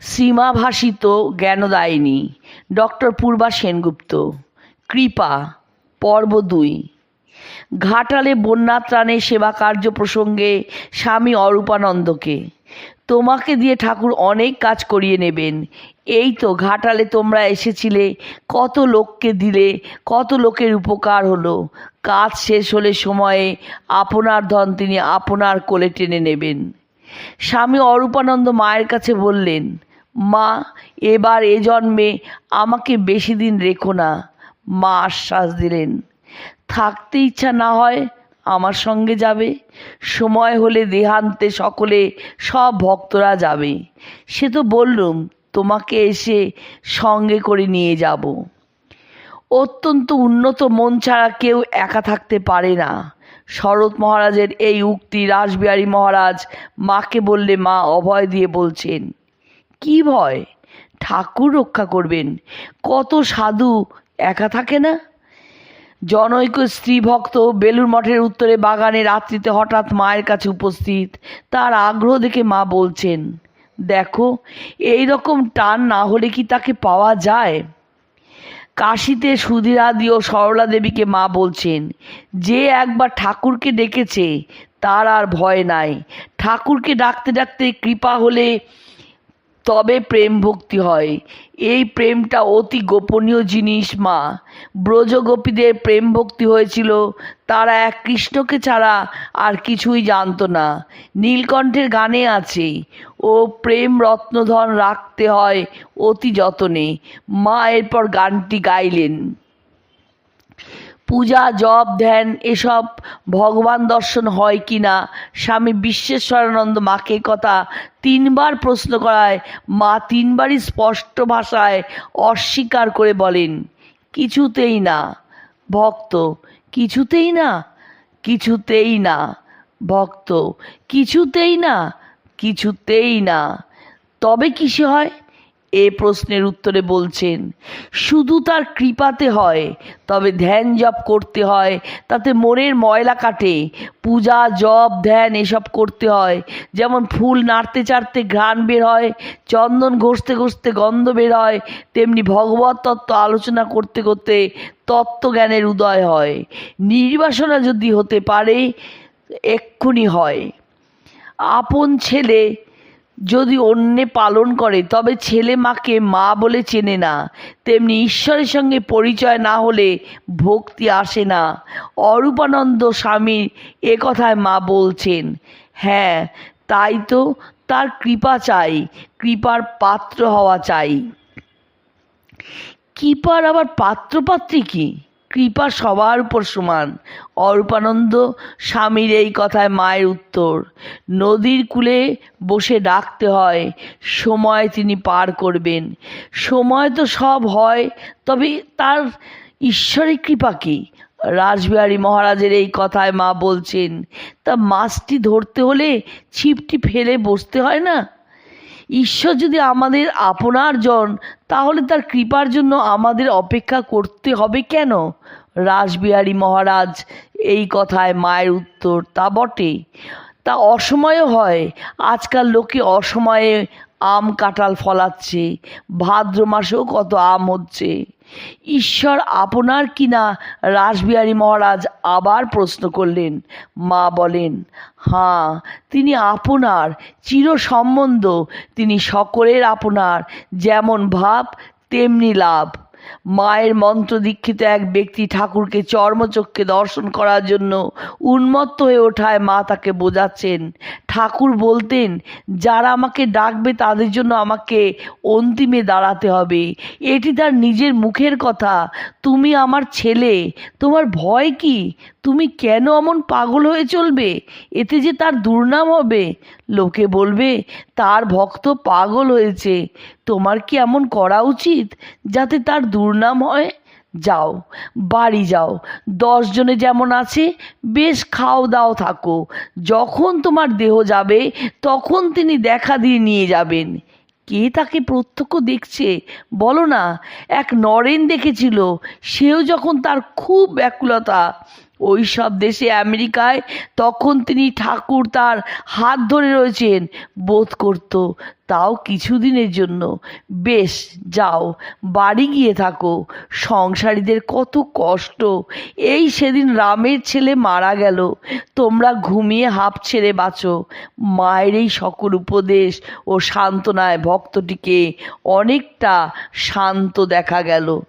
সীমাভাষিত Gyandayini doctor পূর্বা সেনগুপ্ত। কৃপা, পর্ব দুই। ঘাটালে বন্যা ত্রাণে সেবা কার্য প্রসঙ্গে স্বামী অরূপানন্দকে। তোমাকে দিয়ে ঠাকুর অনেক কাজ করিয়ে নেবেন। এই তো ঘাটালে তোমরা এসেছিলে, কত লোককে দিলে, কত লোকের উপকার হলো। কাজ শেষ হলে সময়ে আপনার ধন তিনি আপনার কোলে টেনে নেবেন। স্বামী অরূপানন্দ মায়ের কাছে বললেন, মা, এবার এ জন্মে আমাকে বেশি দিন রেখো না। মা আশ্বাস দিলেন, থাকতে ইচ্ছা না হয়, আমার সঙ্গে যাবে। সময় হলে দেহান্তে সকলে সব ভক্তরা যাবে। সে তো বললুম, তোমাকে এসে সঙ্গে করে নিয়ে যাব। অত্যন্ত উন্নত মন ছাড়া কেউ একা থাকতে পারে না। শরৎ মহারাজের এই উক্তি রাসবিহারী মহারাজ মাকে বললে মা অভয় দিয়ে বলছেন, কি ভয়? ঠাকুর রক্ষা করবেন। কত সাধু একা থাকে না? জনৈক স্ত্রী ভক্ত বেলুর মঠের উত্তরে বাগানে রাত্রিতে হঠাৎ মায়ের কাছে উপস্থিত তার আগ্রহ দেখে মা বলছেন, দেখো এই রকম টান না হলে কি তাকে পাওয়া যায়? কাশিতে সুধীরাদি ও সরলা দেবীকে মা বলছেন, যে একবার ঠাকুরকে ডেকেছে, তার আর ভয় নাই। ঠাকুরকে ডাকতে ডাকতে কৃপা হলে তবে প্রেম ভক্তি হয়। এই প্রেমটা অতি গোপনীয় জিনিস, মা। ব্রজগোপীদের প্রেম ভক্তি হয়েছিল। তারা এক কৃষ্ণকে ছাড়া আর কিছুই জানতো না। নীলকণ্ঠের গানে আছে, ও প্রেম রত্নধন রাখতে হয় অতি যতনে। মা এরপর গানটি গাইলেন। পূজা, জপ, ধ্যান, এসব ভগবান দর্শন হয় কি না? স্বামী বিশ্বেশ্বরানন্দ মাকে কথা তিনবার প্রশ্ন করায়। মা তিনবারই স্পষ্ট ভাষায় অস্বীকার করে বলেন, কিছুতেই না, ভক্ত, কিছুতেই না কিছুতেই না, ভক্ত, কিছুতেই না কিছুতেই না। তবে কিসে হয়? এ প্রশ্নের উত্তরে বলছেন, শুধু তার কৃপাতে হয় তবে ধ্যান জপ করতে হয়, তাতে মনের ময়লা কাটে। পূজা, জপ, ধ্যান এসব করতে হয়। যেমন ফুল নাড়তে চাড়তে ঘ্রাণ বের হয়, চন্দন ঘষতে ঘষতে গন্ধ বের হয়, তেমনি ভগবত তত্ত্ব আলোচনা করতে করতে তত্ত্বজ্ঞানের উদয় হয়। নির্বাসনা যদি হতে পারে, এক্ষুনি হয়। আপন ছেলে যদি অন্যে পালন করে, তবে ছেলে মাকে মা বলে চেনে না। তেমনি ঈশ্বরের সঙ্গে পরিচয় না হলে ভক্তি আসে না। অরূপানন্দ স্বামীর এ কথায় মা বলছেন হ্যাঁ তাই তো তার কৃপা চাই, কৃপার পাত্র হওয়া চাই। কৃপার আবার পাত্রপাত্রী কি? কৃপা সবার উপর সমান। অরূপানন্দ স্বামীর এই কথায় মায়ের উত্তর। নদীর কূলে বসে ডাকতে হয়, সময় তিনি পার করবেন। সময় তো সব হয়, তবে তার ঈশ্বরের কৃপা কি? রাসবিহারী মহারাজের এই কথায় মা বলছেন, তা মাছটি ধরতে হলে ছিপটি ফেলে বসতে হয় না? ঈশ্বর যদি আমাদের আপনার জন, তাহলে তার কৃপার জন্য আমাদের অপেক্ষা করতে হবে কেন? রাসবিহারী মহারাজ এই কথায় মায়ের উত্তর, তা বটে। তা অসময়ও হয়, আজকাল লোকে অসময়ে আম কাঁঠাল ফলাচ্ছে, ভাদ্র মাসেও কত আম হচ্ছে। ঈশ্বর আপনার কিনা রাসবিহারী মহারাজ আবার প্রশ্ন করলেন। মা বলেন, হাঁ, তিনি আপনার চির সম্বন্ধ তিনি সকলের আপনার, যেমন ভাব, তেমনি লাভ। মায়ের মন্ত্র দীক্ষিত এক ব্যক্তি ঠাকুরকে চর্মচক্ষে দর্শন করার জন্য উন্মত্ত হয়ে ওঠায় মা তাকে বোঝাচ্ছেন ঠাকুর বলতেন, যারা আমাকে ডাকবে তাদের জন্য আমাকে অন্তিমে দাঁড়াতে হবে। এটি তার নিজের মুখের কথা। তুমি আমার ছেলে, তোমার ভয় কি? তুমি কেন এমন পাগল হয়ে চলবে? এতে যে তার দুর্নাম হবে। লোকে বলবে, তার ভক্ত পাগল হয়েছে। তোমার কি এমন করা উচিত যাতে তার দুর্নাম হয়? যাও, বাড়ি যাও। দশজনে যেমন আছে, বেশ খাও দাও থাকো। যখন তোমার দেহ যাবে, তখন তিনি দেখা দিয়ে নিয়ে যাবেন। কে তাকে প্রত্যক্ষ দেখছে? বলো না। এক নরেন দেখেছিল। সেও যখন তার খুব ব্যাকুলতা ওই সব দেশে আমেরিকায় তখন তিনি ঠাকুর তার হাত ধরে রয়েছেন, বোধ করত তাও কিছুদিনের জন্য। বেশ, যাও, বাড়ি গিয়ে থাকো, সংসারীদের কত কষ্ট। এই সেদিন রামের ছেলে মারা গেল, তোমরা ঘুমিয়ে হাঁপ ছেড়ে বাঁচো। মায়ের এই সকল উপদেশ ও সান্ত্বনায় ভক্তটিকে অনেকটা শান্ত দেখা গেল।